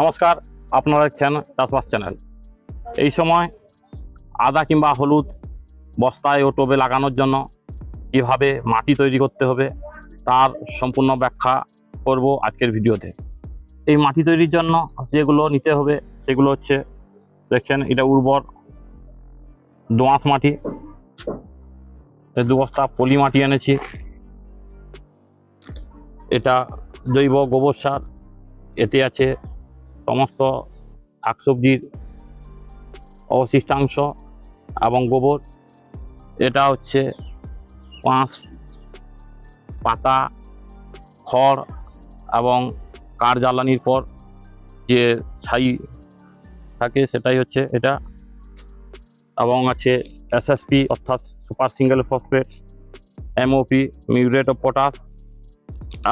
নমস্কার, আপনারা দেখছেন চাষবাস চ্যানেল। এই সময় আদা কিংবা হলুদ বস্তায় ও টোবে লাগানোর জন্য কীভাবে মাটি তৈরি করতে হবে তার সম্পূর্ণ ব্যাখ্যা করব আজকের ভিডিওতে। এই মাটি তৈরির জন্য যেগুলো নিতে হবে সেগুলো হচ্ছে, দেখছেন এটা উর্বর দোঁয়াশ মাটি দু বস্তা পলি মাটি এনেছি, এটা জৈব গোবর সার, এতে আছে সমস্ত শাকসবজির অবশিষ্টাংশ এবং গোবর। এটা হচ্ছে পাঁচ পাতা, খড় এবং কাঠ জ্বালানির পর যে ছাই থাকে সেটাই হচ্ছে এটা। এবং আছে এসএসপি অর্থাৎ super single phosphate MOP muriate of potash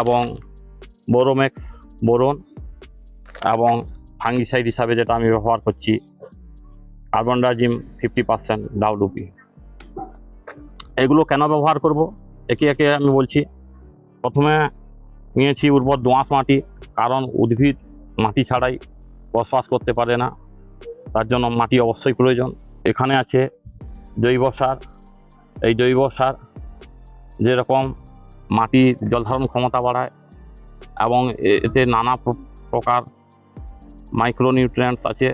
এবং বোরোমেক্স বোরন। এবং ফাঙ্গিসাইড হিসাবে যেটা আমি ব্যবহার করছি কার্বন ডাইজিম ফিফটি পার্সেন্ট ডাউডুপি এগুলো কেন ব্যবহার করব? একে একে আমি বলছি। প্রথমে নিয়েছি উর্বর দোঁয়াশ মাটি, কারণ উদ্ভিদ মাটি ছাড়াই বসবাস করতে পারে না। তার জন্য মাটি অবশ্যই প্রয়োজন। এখানে আছে জৈব সার। এই জৈব সার যেরকম মাটির জলধারণ ক্ষমতা বাড়ায় এবং এতে নানা প্রকার মাইক্রোনিউট্রিয়েন্টস আছে,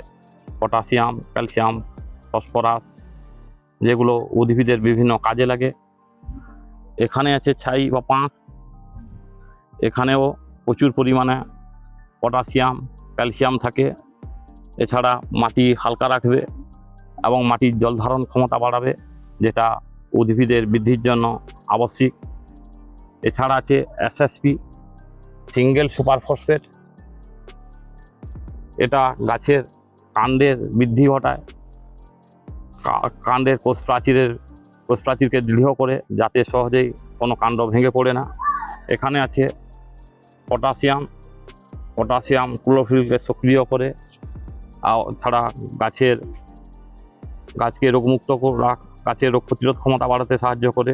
পটাশিয়াম, ক্যালসিয়াম, ফসফরাস, যেগুলো উদ্ভিদের বিভিন্ন কাজে লাগে। এখানে আছে ছাই বা পাঁশ এখানেও প্রচুর পরিমাণে পটাশিয়াম, ক্যালসিয়াম থাকে। এছাড়া মাটি হালকা রাখবে এবং মাটির জল ধারণ ক্ষমতা বাড়াবে, যেটা উদ্ভিদের বৃদ্ধির জন্য আবশ্যিক। এছাড়া আছে এসএসপি সিঙ্গেল সুপার ফসফেট এটা গাছের কাণ্ডের বৃদ্ধি ঘটায়। কাণ্ডের কোষ প্রাচীরের কোষ প্রাচীরকে দৃঢ় করে যাতে সহজেই কোনো কাণ্ড ভেঙে পড়ে না। এখানে আছে পটাশিয়াম। পটাশিয়াম ক্লোরোফিলকে সক্রিয় করে ছাড়া গাছের, গাছকে রোগমুক্ত করা গাছের রোগ প্রতিরোধ ক্ষমতা বাড়াতে সাহায্য করে।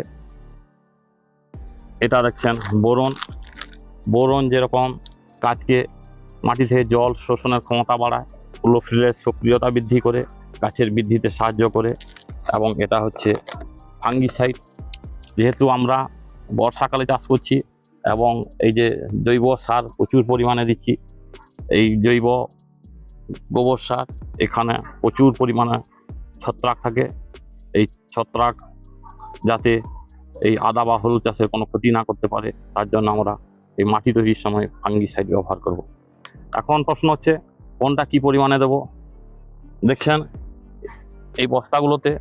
এটা দেখছেন বোরন। বোরন যেরকম গাছকে মাটি থেকে জল শোষণের ক্ষমতা বাড়ায় ক্লোরোফিলের সক্রিয়তা বৃদ্ধি করে, গাছের বৃদ্ধিতে সাহায্য করে এবং এটা হচ্ছে ফাঙ্গিসাইড। যেহেতু আমরা বর্ষাকালে চাষ করছি এবং এই যে জৈব সার প্রচুর পরিমাণে দিচ্ছি, এই জৈব গোবর সার এখানে প্রচুর পরিমাণে ছত্রাক থাকে। এই ছত্রাক যাতে এই আদা বা হলুদ চাষের কোনো ক্ষতি না করতে পারে, তার জন্য আমরা এই মাটি তৈরির সময় ফাঙ্গিসাইড ব্যবহার করব। এখন প্রশ্ন হচ্ছে, কোনটা কি পরিমাণে দেব? দেখছেন, এই বস্তাগুলোতে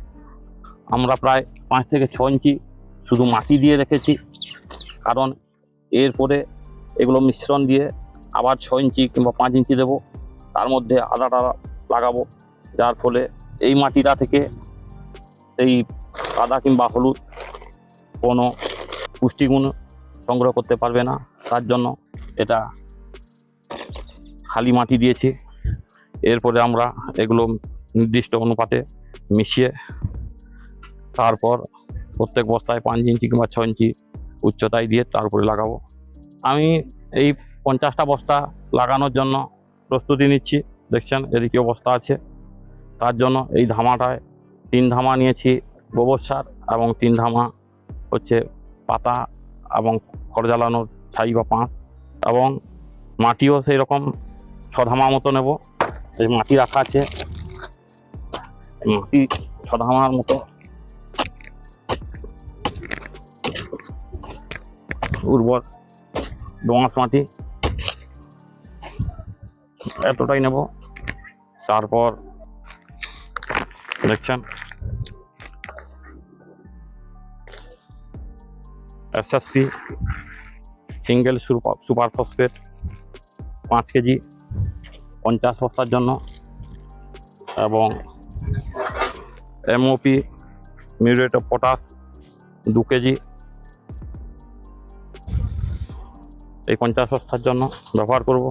আমরা প্রায় পাঁচ থেকে ছ ইঞ্চি শুধু মাটি দিয়ে রেখেছি, কারণ এরপরে এগুলো মিশ্রণ দিয়ে আবার ছ ইঞ্চি কিংবা পাঁচ ইঞ্চি দেব, তার মধ্যে আদাটা লাগাবো, যার ফলে এই মাটিটা থেকে এই আদা কিংবা হলুদ কোনো পুষ্টিগুণ সংগ্রহ করতে পারবে না, তার জন্য এটা খালি মাটি দিয়েছি। এরপরে আমরা এগুলো নির্দিষ্ট অনুপাতে মিশিয়ে তারপর প্রত্যেক বস্তায় পাঁচ ইঞ্চি কিংবা ছ ইঞ্চি উচ্চতায় দিয়ে তারপরে লাগাবো। আমি এই পঞ্চাশটা বস্তা লাগানোর জন্য প্রস্তুতি নিচ্ছি। দেখছেন, এদিকে বস্তা আছে। তার জন্য এই ধামাটায় তিন ধামা নিয়েছি গোবর সার এবং তিন ধামা হচ্ছে পাতা এবং খড় জ্বালানোর ছাই বা পাঁশ এবং মাটিও সেই রকম ছধামা মতো নেব। এই মাটি রাখা আছে। মাটি ছধামার মতো। উর্বর দোঁয়াশ মাটি। এতটাই নেব। তারপর দেখছেন। এসএসপি সিঙ্গেল সুপার ফসফেট, পাঁচ কেজি। পঞ্চাশ বস্তার জন্য এবং এমওপি মিউরেট অফ পটাশ, দু কেজি এই পঞ্চাশ বস্তার জন্য ব্যবহার করব।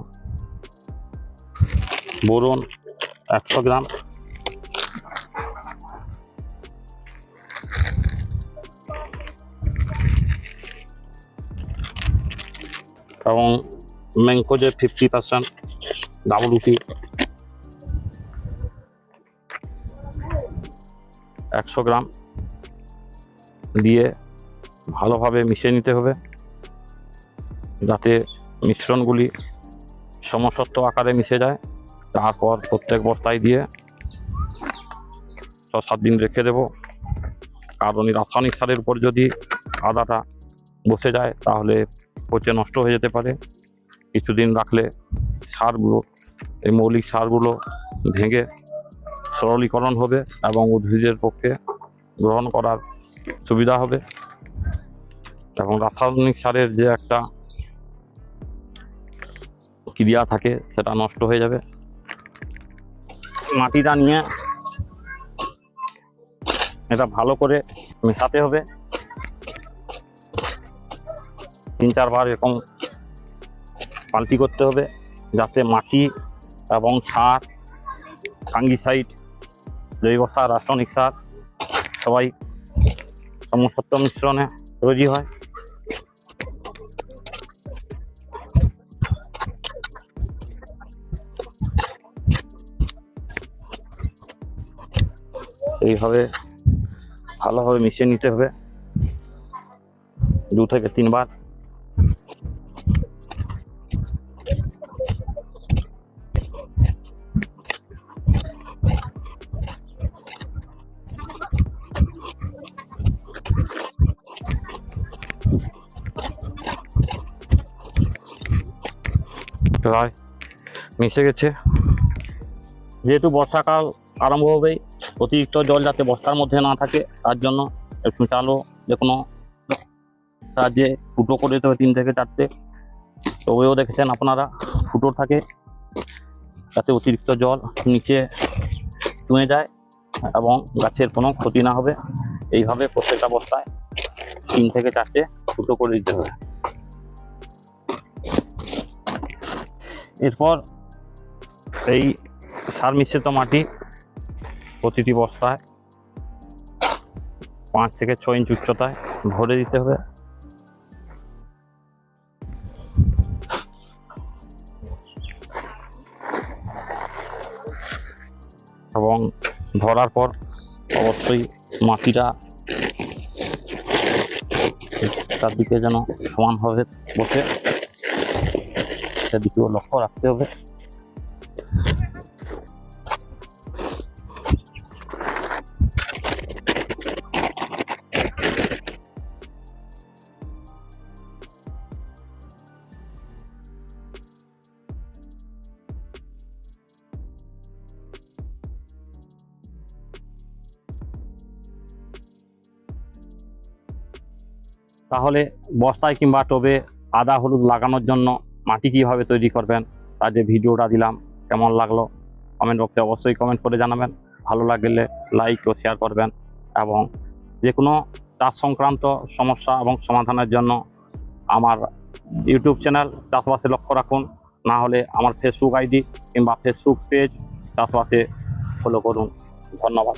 বোরন একশো গ্রাম। এবং ম্যাঙ্কোজে ফিফটি পার্সেন্ট। ডাবল রুটি একশো গ্রাম দিয়ে ভালোভাবে মিশিয়ে নিতে হবে যাতে মিশ্রণগুলি সমসত্ব আকারে মিশে যায়। তারপর প্রত্যেক বস্তায় দিয়ে ছ সাত দিন রেখে দেবো। কারণ রাসায়নিক সারের উপর যদি আদাটা বসে যায়, তাহলে পচে নষ্ট হয়ে যেতে পারে। কিছুদিন রাখলে সারগুলো এই মৌলিক সারগুলো ভেঙে সরলীকরণ হবে এবং উদ্ভিদের পক্ষে গ্রহণ করার সুবিধা হবে। এবং রাসায়নিক সারের যে একটা ক্রিয়া থাকে, সেটা নষ্ট হয়ে যাবে। মাটিটা নিয়ে এটা ভালো করে মেশাতে হবে। তিন চারবার এরকম পাল্টি করতে হবে, যাতে মাটি এবং সার ফাঙ্গিসাইড জৈব সার, রাসায়নিক সার, সবাই সমসত্ব মিশ্রণে তৈরি হয়। এইভাবে ভালোভাবে মিশিয়ে নিতে হবে। দু থেকে তিনবার। প্রায় মিশে গেছে। যেহেতু বর্ষাকাল আরম্ভ হবেই, অতিরিক্ত জল যাতে বস্তার মধ্যে না থাকে, তার জন্য একটু চালো যে কোনো সাহায্যে ফুটো করে দিতে হবে তিন থেকে চারটে। তবেও দেখেছেন আপনারা, ফুটো থাকে, যাতে অতিরিক্ত জল নিচে চুঁয়ে যায় এবং গাছের কোনো ক্ষতি না হবে। এইভাবে প্রত্যেকটা বস্তায় তিন থেকে চারটে ফুটো করে দিতে হবে। এরপর এই সার মিশ্রিত মাটি প্রতিটি বস্তায় পাঁচ থেকে ছ ইঞ্চ উচ্চতায় ভরে দিতে হবে। এবং ভরার পর অবশ্যই মাটিটা তার দিকে যেন সমানভাবে বসে। সেদিকেও লক্ষ্য রাখতে হবে। তাহলে বস্তায় কিংবা টবে আদা হলুদ লাগানোর জন্য মাটি কীভাবে তৈরি করবেন, তার যে ভিডিওটা দিলাম, কেমন লাগল? কমেন্ট বক্সে অবশ্যই কমেন্ট করে জানাবেন। ভালো লাগলে লাইক ও শেয়ার করবেন এবং যে কোনো চাষ সংক্রান্ত সমস্যা এবং সমাধানের জন্য আমার ইউটিউব চ্যানেল চাষবাসে লক্ষ্য রাখুন। না হলে আমার ফেসবুক আইডি কিংবা ফেসবুক পেজ চাষবাসে ফলো করুন। ধন্যবাদ।